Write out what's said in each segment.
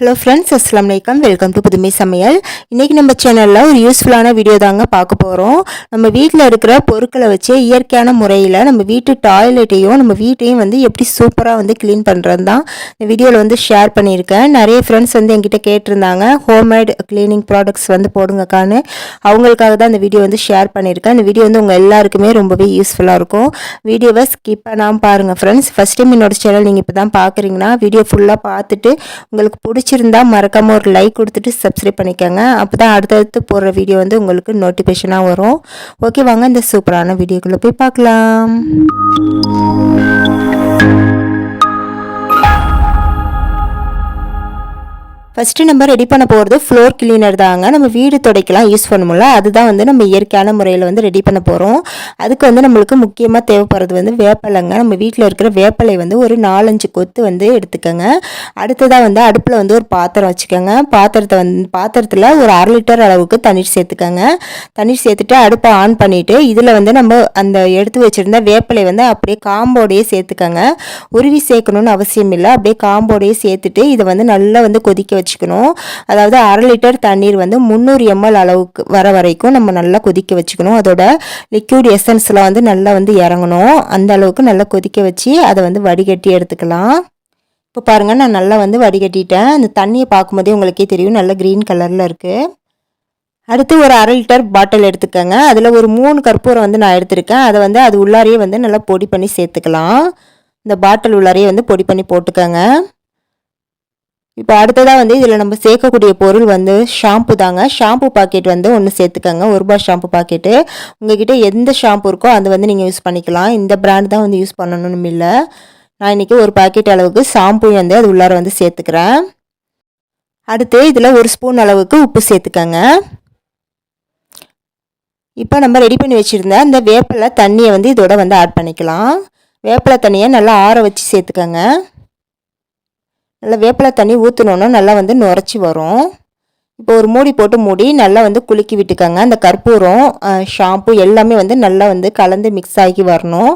Hello friends அஸ்லாம் வலைக்கம் welcome to புதுமை சமையல் இன்றைக்கி நம்ம சேனலில் ஒரு யூஸ்ஃபுல்லான வீடியோ தாங்க பார்க்க போகிறோம் நம்ம வீட்டில் இருக்கிற பொருட்களை வச்சு இயற்கையான முறையில் நம்ம வீட்டு டாய்லெட்டையும் நம்ம வீட்டையும் வந்து எப்படி சூப்பராக வந்து க்ளீன் பண்ணுறது தான் இந்த வீடியோவில் வந்து ஷேர் பண்ணியிருக்கேன். நிறைய ஃப்ரெண்ட்ஸ் வந்து என்கிட்ட கேட்டிருந்தாங்க. ஹோம்மேட் க்ளீனிங் ப்ராடக்ட்ஸ் வந்து போடுங்கக்கான்னு. அவங்களுக்காக தான் இந்த வீடியோ வந்து ஷேர் பண்ணியிருக்கேன். இந்த வீடியோ வந்து உங்கள் எல்லாருக்குமே ரொம்பவே யூஸ்ஃபுல்லாக இருக்கும். வீடியோவை ஸ்கிப் பண்ணாமல் பாருங்கள் ஃப்ரெண்ட்ஸ் ஃபஸ்ட் டைம் என்னோட சேனல் நீங்கள் இப்போ தான் பார்க்குறீங்கன்னா வீடியோ ஃபுல்லாக பார்த்துட்டு உங்களுக்கு பிடிச்சிருந்தா மறக்காமல் ஒரு லைக் கொடுத்துட்டு சப்ஸ்கிரைப் பண்ணிக்கோங்க. அப்போ தான் அடுத்தடுத்து போடுற வீடியோ வந்து உங்களுக்கு நோட்டிஃபிகேஷனாக வரும். ஓகே வாங்க இந்த சூப்பரான வீடியோக்குள்ளே போய் பார்க்கலாம். ஃபஸ்ட்டு நம்ம ரெடி பண்ண போகிறது ஃப்ளோர் கிளீனர் தாங்க. நம்ம வீடு துடைக்கலாம் யூஸ் பண்ணுவோம்ல அதுதான் வந்து நம்ம இயற்கையான முறையில் வந்து ரெடி பண்ண போகிறோம் அதுக்கு வந்து நம்மளுக்கு முக்கியமாக தேவைப்படுறது வந்து வேப்பலைங்க. நம்ம வீட்டில் இருக்கிற வேப்பலை வந்து ஒரு நாலஞ்சு கொத்து வந்து எடுத்துக்கோங்க. அடுத்ததாக வந்து அடுப்பில் வந்து ஒரு பாத்திரம் வச்சுக்கோங்க. பாத்திரத்தை வந்து பாத்திரத்தில் ஒரு அரை லிட்டர் அளவுக்கு தண்ணீர் சேர்த்துக்கோங்க. தண்ணீர் சேர்த்துட்டு அடுப்பை ஆன் பண்ணிவிட்டு இதில் வந்து நம்ம அந்த எடுத்து வச்சுருந்த வேப்பலை வந்து அப்படியே காம்போடையே சேர்த்துக்கோங்க. உருவி சேர்க்கணும்னு அவசியம் இல்லை. அப்படியே காம்போடையே சேர்த்துட்டு இதை வந்து நல்லா வந்து கொதிக்க வச்சுக்கணும். அதாவது அரை லிட்டர் தண்ணீர் வந்து முந்நூறு எம்எல் அளவுக்கு வர வரைக்கும் நம்ம நல்லா கொதிக்க வச்சுக்கணும். அதோட லிக்யூட் எசன்ஸில் வந்து நல்லா வந்து இறங்கணும். அந்த அளவுக்கு நல்லா கொதிக்க வச்சு அதை வந்து வடிகட்டி எடுத்துக்கலாம். இப்போ பாருங்கள் நான் நல்லா வந்து வடிகட்டிட்டேன். அந்த தண்ணியை பார்க்கும்போதே உங்களுக்கே தெரியும் நல்லா க்ரீன் கலரில் இருக்குது அடுத்து ஒரு அரை லிட்டர் பாட்டில் எடுத்துக்கோங்க. அதில் ஒரு மூணு கற்பூரம் வந்து நான் எடுத்திருக்கேன். அதை வந்து அது உள்ளாரையே வந்து நல்லா பொடி பண்ணி சேர்த்துக்கலாம். இந்த பாட்டில் உள்ளாரையே வந்து பொடி பண்ணி போட்டுக்கோங்க. இப்போ அடுத்ததாக வந்து இதில் நம்ம சேர்க்கக்கூடிய பொருள் வந்து ஷாம்பு தாங்க. ஷாம்பு பாக்கெட் வந்து ஒன்று சேர்த்துக்கோங்க. ஒரு ரூபா ஷாம்பு பாக்கெட்டு உங்ககிட்ட எந்த ஷாம்பு இருக்கோ அதை வந்து நீங்கள் யூஸ் பண்ணிக்கலாம். இந்த பிராண்ட் தான் வந்து யூஸ் பண்ணணும்னு இல்லை. நான் இன்றைக்கி ஒரு பாக்கெட் அளவுக்கு ஷாம்பு வந்து அது உள்ளார வந்து சேர்த்துக்கிறேன். அடுத்து இதில் ஒரு ஸ்பூன் அளவுக்கு உப்பு சேர்த்துக்கோங்க. இப்போ நம்ம ரெடி பண்ணி வச்சுருந்த அந்த வேப்பிலை தண்ணியை வந்து இதோட வந்து ஆட் பண்ணிக்கலாம். வேப்பிலை தண்ணியை நல்லா ஆற வச்சு சேர்த்துக்கோங்க. நல்லா வேப்பிலை தண்ணி ஊற்றினோன்னா நல்லா வந்து நுரைச்சி வரும். இப்போ ஒரு மூடி போட்டு மூடி நல்லா வந்து குலுக்கி விட்டுக்கோங்க. அந்த கற்பூரம் ஷாம்பு எல்லாமே வந்து நல்லா வந்து கலந்து மிக்ஸ் ஆகி வரணும்.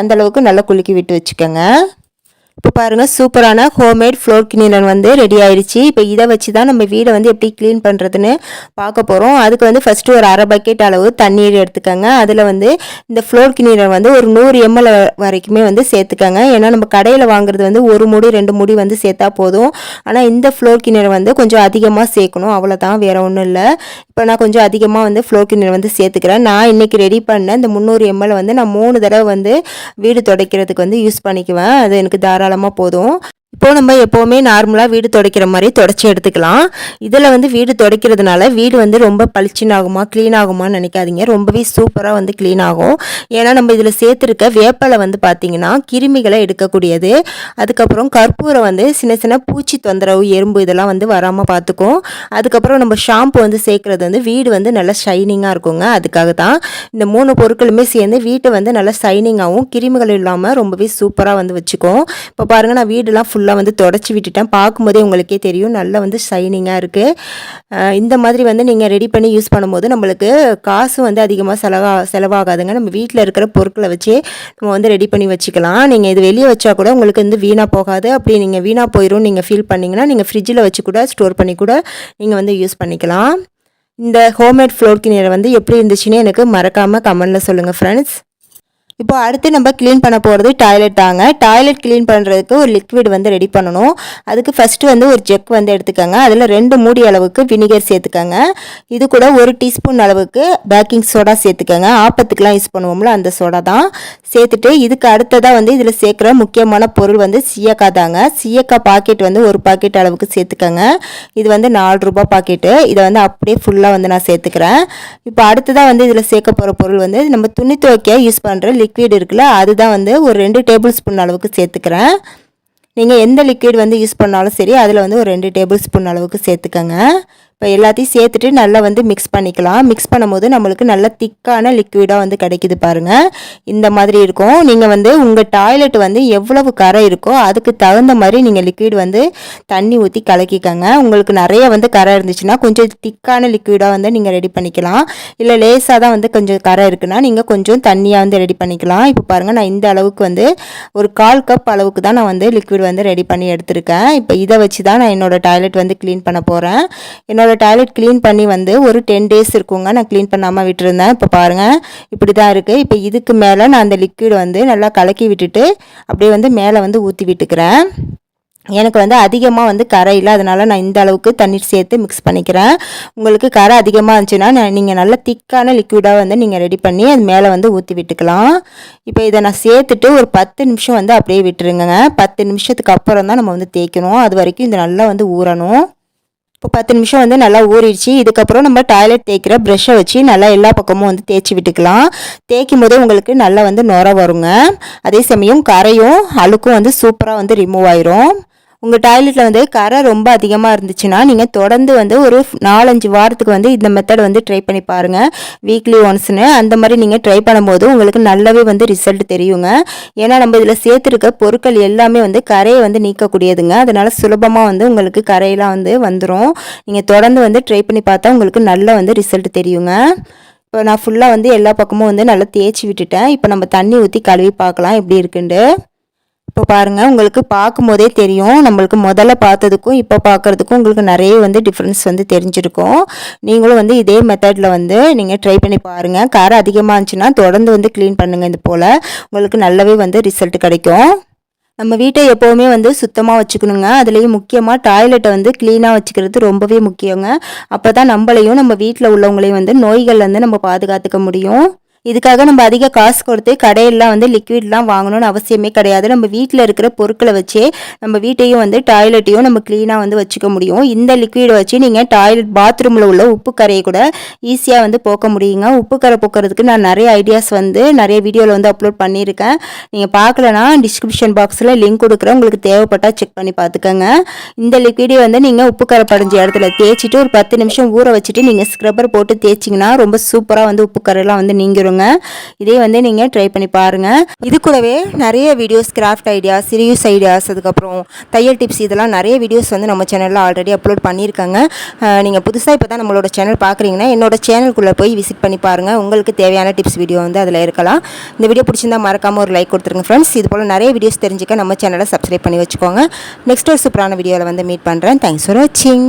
அந்தளவுக்கு நல்லா குலுக்கி விட்டு வச்சுக்கோங்க. இப்போ பாருங்கள் சூப்பரான ஹோம்மேட் ஃப்ளோர் கிளீனர் வந்து ரெடி ஆயிடுச்சு. இப்போ இதை வச்சு தான் நம்ம வீடை வந்து எப்படி க்ளீன் பண்ணுறதுன்னு பார்க்க போகிறோம் அதுக்கு வந்து ஃபஸ்ட்டு ஒரு அரை பக்கெட் அளவு தண்ணீர் எடுத்துக்கோங்க. அதில் வந்து இந்த ஃப்ளோர் கிளீனர் வந்து ஒரு நூறு எம்எல் வரைக்குமே வந்து சேர்த்துக்கோங்க. ஏன்னா நம்ம கடையில் வாங்குறது வந்து ஒரு முடி ரெண்டு முடி வந்து சேர்த்தா போதும். ஆனால் இந்த ஃப்ளோர் கிளீனர் வந்து கொஞ்சம் அதிகமாக சேர்க்கணும். அவ்வளோதான் வேறு ஒன்றும் இல்லை. இப்போ நான் கொஞ்சம் அதிகமாக வந்து ஃப்ளோர் கிளீனர் வந்து சேர்த்துக்கிறேன். நான் இன்றைக்கி ரெடி பண்ண இந்த முந்நூறு எம்எல் வந்து நான் மூணு தடவை வந்து வீடு துடைக்கிறதுக்கு வந்து யூஸ் பண்ணிக்குவேன். அது எனக்கு தாராளம் தாராளமாக போதும். இப்போது நம்ம எப்போவுமே நார்மலாக வீடு துடைக்கிற மாதிரி தொடச்சி எடுத்துக்கலாம். இதில் வந்து வீடு துடைக்கிறதுனால வீடு வந்து ரொம்ப பளிச்சின் ஆகுமா க்ளீன் ஆகுமான்னு நினைக்காதீங்க. ரொம்பவே சூப்பராக வந்து க்ளீன் ஆகும். ஏன்னா நம்ம இதில் சேர்த்துருக்க வேப்பலை வந்து பார்த்திங்கன்னா கிருமிகளை எடுக்கக்கூடியது. அதுக்கப்புறம் கற்பூரம் வந்து சின்ன சின்ன பூச்சி தொந்தரவு எறும்பு இதெல்லாம் வந்து வராமல் பார்த்துக்கும் அதுக்கப்புறம் நம்ம ஷாம்பு வந்து சேர்க்குறது வந்து வீடு வந்து நல்லா ஷைனிங்காக இருக்குங்க. அதுக்காக தான் இந்த மூணு பொருட்களுமே சேர்ந்து வீட்டை வந்து நல்லா ஷைனிங்காகவும் கிருமிகள் இல்லாமல் ரொம்பவே சூப்பராக வந்து வச்சுக்கும். இப்போ பாருங்கள் நான் வீடெல்லாம் ஃபுல்லாக வந்து தொடச்சி விட்டுட்டேன். பார்க்கும்போதே உங்களுக்கே தெரியும். நல்லா வந்து ஷைனிங்காக இருக்குது இந்த மாதிரி வந்து நீங்கள் ரெடி பண்ணி யூஸ் பண்ணும்போது நம்மளுக்கு காசு வந்து அதிகமாக செலவா செலவாகாதுங்க. நம்ம வீட்டில் இருக்கிற பொருட்களை வச்சு நம்ம வந்து ரெடி பண்ணி வச்சுக்கலாம். நீங்கள் இது வெளியே வச்சா கூட உங்களுக்கு வந்து வீணாக போகாது. அப்படி நீங்கள் வீணாக போயிடும் நீங்கள் ஃபீல் பண்ணிங்கன்னா நீங்கள் ஃப்ரிட்ஜில் வச்சு கூட ஸ்டோர் பண்ணி கூட நீங்கள் வந்து யூஸ் பண்ணிக்கலாம். இந்த ஹோம்மேட் ஃப்ளோர் கிளீனர் வந்து எப்படி இருந்துச்சுன்னு எனக்கு மறக்காமல் கமெண்டில் சொல்லுங்கள் ஃப்ரெண்ட்ஸ் இப்போ அடுத்து நம்ம க்ளீன் பண்ண போகிறது டாய்லெட் தாங்க. டாய்லெட் க்ளீன் பண்ணுறதுக்கு ஒரு லிக்விட் வந்து ரெடி பண்ணணும். அதுக்கு ஃபஸ்ட்டு வந்து ஒரு ஜெக் வந்து எடுத்துக்கோங்க. அதில் ரெண்டு மூடி அளவுக்கு வினிகர் சேர்த்துக்கோங்க. இது கூட ஒரு டீஸ்பூன் அளவுக்கு பேக்கிங் சோடா சேர்த்துக்கோங்க. ஆப்பத்துக்கெலாம் யூஸ் பண்ணுவோம்ல அந்த சோடா தான். சேர்த்துட்டு இதுக்கு அடுத்ததாக வந்து இதில் சேர்க்குற முக்கியமான பொருள் வந்து சீயக்காய் தாங்க. சீயக்காய் பாக்கெட் வந்து ஒரு பாக்கெட் அளவுக்கு சேர்த்துக்கோங்க. இது வந்து நாலு ரூபா பாக்கெட்டு இதை வந்து அப்படியே ஃபுல்லாக வந்து நான் சேர்த்துக்கிறேன். இப்போ அடுத்ததாக வந்து இதில் சேர்க்க போகிற பொருள் வந்து நம்ம துணி துவைக்க யூஸ் பண்ணுற லிக்விட் இருக்குல்ல அதுதான் வந்து ஒரு ரெண்டு டேபிள் ஸ்பூன் அளவுக்கு சேர்த்துக்கிறேன். நீங்கள் எந்த லிக்விட் வந்து யூஸ் பண்ணாலும் சரி அதில் வந்து ஒரு ரெண்டு டேபிள் ஸ்பூன் அளவுக்கு சேர்த்துக்கோங்க. இப்போ எல்லாத்தையும் சேர்த்துட்டு நல்லா வந்து மிக்ஸ் பண்ணிக்கலாம். மிக்ஸ் பண்ணும்போது நம்மளுக்கு நல்ல திக்கான லிக்விடாக வந்து கிடைக்குது பாருங்கள் இந்த மாதிரி இருக்கும். நீங்கள் வந்து உங்கள் டாய்லெட் வந்து எவ்வளவு கரை இருக்கோ அதுக்கு தகுந்த மாதிரி நீங்கள் லிக்விட் வந்து தண்ணி ஊற்றி கலக்கிக்கங்க. உங்களுக்கு நிறைய வந்து கரை இருந்துச்சுன்னா கொஞ்சம் திக்கான லிக்விடாக வந்து நீங்கள் ரெடி பண்ணிக்கலாம். இல்லை லேசாக தான் வந்து கொஞ்சம் கரை இருக்குன்னா நீங்கள் கொஞ்சம் தண்ணியாக வந்து ரெடி பண்ணிக்கலாம். இப்போ பாருங்கள் நான் இந்த அளவுக்கு வந்து ஒரு கால் கப் அளவுக்கு தான் நான் வந்து லிக்விட் வந்து ரெடி பண்ணி எடுத்திருக்கேன். இப்போ இதை வச்சு தான் நான் என்னோடய டாய்லெட் வந்து க்ளீன் பண்ண போகிறேன் என்னோட என்னோடய டாய்லெட் க்ளீன் பண்ணி வந்து ஒரு டென் டேஸ் இருக்குங்க. நான் க்ளீன் பண்ணாமல் விட்டுருந்தேன். இப்போ பாருங்கள் இப்படி தான் இருக்குது இப்போ இதுக்கு மேலே நான் அந்த லிக்விட் வந்து நல்லா கலக்கி விட்டுட்டு அப்படியே வந்து மேலே வந்து ஊற்றி விட்டுக்கிறேன். எனக்கு வந்து அதிகமாக வந்து கரை இல்லை. அதனால் நான் இந்த அளவுக்கு தண்ணீர் சேர்த்து மிக்ஸ் பண்ணிக்கிறேன். உங்களுக்கு கரை அதிகமாக இருந்துச்சுன்னா நீங்கள் நல்லா திக்கான லிக்விடாக வந்து நீங்கள் ரெடி பண்ணி அது மேலே வந்து ஊற்றி விட்டுக்கலாம். இப்போ இதை நான் சேர்த்துட்டு ஒரு பத்து நிமிஷம் வந்து அப்படியே விட்டுருங்க பத்து நிமிஷத்துக்கு அப்புறம் தான் நம்ம வந்து தேய்க்கணும். அது வரைக்கும் இது நல்லா வந்து ஊறணும். இப்போ பத்து நிமிஷம் வந்து நல்லா ஊறிடுச்சு. இதுக்கப்புறம் நம்ம டாய்லெட் தேய்க்கிற ப்ரெஷ்ஷை வச்சு நல்லா எல்லா பக்கமும் வந்து தேய்ச்சி விட்டுக்கலாம். தேய்க்கும் போதே உங்களுக்கு நல்லா வந்து நுர வருங்க. அதே சமயம் கரையும் அழுக்கும் வந்து சூப்பராக வந்து ரிமூவ் ஆயிரும். உங்கள் டாய்லெட்டில் வந்து கரை ரொம்ப அதிகமாக இருந்துச்சுன்னா நீங்கள் தொடர்ந்து வந்து ஒரு நாலஞ்சு வாரத்துக்கு வந்து இந்த மெத்தட் வந்து ட்ரை பண்ணி பாருங்கள் வீக்லி ஒன்ஸ்னு அந்த மாதிரி நீங்கள் ட்ரை பண்ணும்போது உங்களுக்கு நல்லாவே வந்து ரிசல்ட் தெரியுங்க. ஏன்னா நம்ம இதில் சேர்த்துருக்க பொருட்கள் எல்லாமே வந்து கரையை வந்து நீக்கக்கூடியதுங்க. அதனால் சுலபமாக வந்து உங்களுக்கு கரையெல்லாம் வந்து வந்துடும் நீங்கள் தொடர்ந்து வந்து ட்ரை பண்ணி பார்த்தா உங்களுக்கு நல்லா வந்து ரிசல்ட் தெரியுங்க. இப்போ நான் ஃபுல்லாக வந்து எல்லா பக்கமும் வந்து நல்லா தேய்ச்சி விட்டுட்டேன். இப்போ நம்ம தண்ணி ஊற்றி கழுவி பார்க்கலாம். எப்படி இருக்குன்ட்டு. இப்போ பாருங்கள் உங்களுக்கு பார்க்கும்போதே தெரியும். நம்மளுக்கு முதல்ல பார்த்ததுக்கும் இப்போ பார்க்குறதுக்கும் உங்களுக்கு நிறைய வந்து டிஃப்ரென்ஸ் வந்து தெரிஞ்சிருக்கும். நீங்களும் வந்து இதே மெத்தடில் வந்து நீங்கள் ட்ரை பண்ணி பாருங்கள் காரம் அதிகமாக இருந்துச்சுன்னா தொடர்ந்து வந்து க்ளீன் பண்ணுங்கள் இது போல். உங்களுக்கு நல்லாவே வந்து ரிசல்ட் கிடைக்கும். நம்ம வீட்டை எப்போவுமே வந்து சுத்தமாக வச்சுக்கணுங்க. அதுலேயும் முக்கியமாக டாய்லெட்டை வந்து க்ளீனாக வச்சுக்கிறது ரொம்பவே முக்கியங்க. அப்போ தான் நம்மளையும் நம்ம வீட்டில் உள்ளவங்களையும் வந்து நோய்கள்லேருந்து நம்ம பாதுகாத்துக்க முடியும். இதுக்காக நம்ம அதிக காசு கொடுத்து கடையெல்லாம் வந்து லிக்விட்லாம் வாங்கணும்னு அவசியமே கிடையாது. நம்ம வீட்டில் இருக்கிற பொருட்களை வச்சே நம்ம வீட்டையும் வந்து டாய்லெட்டையும் நம்ம க்ளீனாக வந்து வச்சுக்க முடியும். இந்த லிக்விடை வச்சு நீங்கள் டாய்லெட் பாத்ரூமில் உள்ள உப்பு கரையை கூட ஈஸியாக வந்து போக்க முடியுங்க. உப்பு கரை போக்குறதுக்கு நான் நிறைய ஐடியாஸ் வந்து நிறைய வீடியோவில் வந்து அப்லோட் பண்ணியிருக்கேன். நீங்கள் பார்க்கலனா டிஸ்கிரிப்ஷன் பாக்ஸில் லிங்க் கொடுக்குறேன். உங்களுக்கு தேவைப்பட்டால் செக் பண்ணி பார்த்துக்கோங்க. இந்த லிக்விடை வந்து நீங்கள் உப்பு கரை படைஞ்ச இடத்துல தேய்ச்சிட்டு ஒரு பத்து நிமிஷம் ஊற வச்சுட்டு நீங்கள் ஸ்க்ரப்பர் போட்டு தேய்ச்சிங்கன்னா ரொம்ப சூப்பராக வந்து உப்பு கரையெல்லாம் வந்து நீங்கிருங்க. பாருங்கள் இதே வந்து நீங்கள் ட்ரை பண்ணி பாருங்கள் இது கூடவே நிறைய வீடியோஸ் கிராஃப்ட் ஐடியாஸ் சிரியூஸ் ஐடியாஸ் அதுக்கப்புறம் தையல் டிப்ஸ் இதெல்லாம் நிறைய வீடியோஸ் வந்து நம்ம சேனலில் ஆல்ரெடி அப்லோட் பண்ணியிருக்காங்க. நீங்கள் புதுசாக இப்போ தான் நம்மளோட சேனல் பார்க்குறீங்கன்னா என்னோட சேனலுக்குள்ளே போய் விசிட் பண்ணி பாருங்கள் உங்களுக்கு தேவையான டிப்ஸ் வீடியோ வந்து அதில் இருக்கலாம். இந்த வீடியோ பிடிச்சிருந்தா மறக்காமல் ஒரு லைக் கொடுத்துருங்க ஃப்ரெண்ட்ஸ் இது போல் நிறைய வீடியோஸ் தெரிஞ்சுக்க நம்ம சேனலை சப்ஸ்கிரைப் பண்ணி வச்சுக்கோங்க. நெக்ஸ்ட் ஒரு சூப்பரான வீடியோவில் வந்து மீட் பண்ணுறேன் தேங்க்ஸ் ஃபார் வாட்சிங்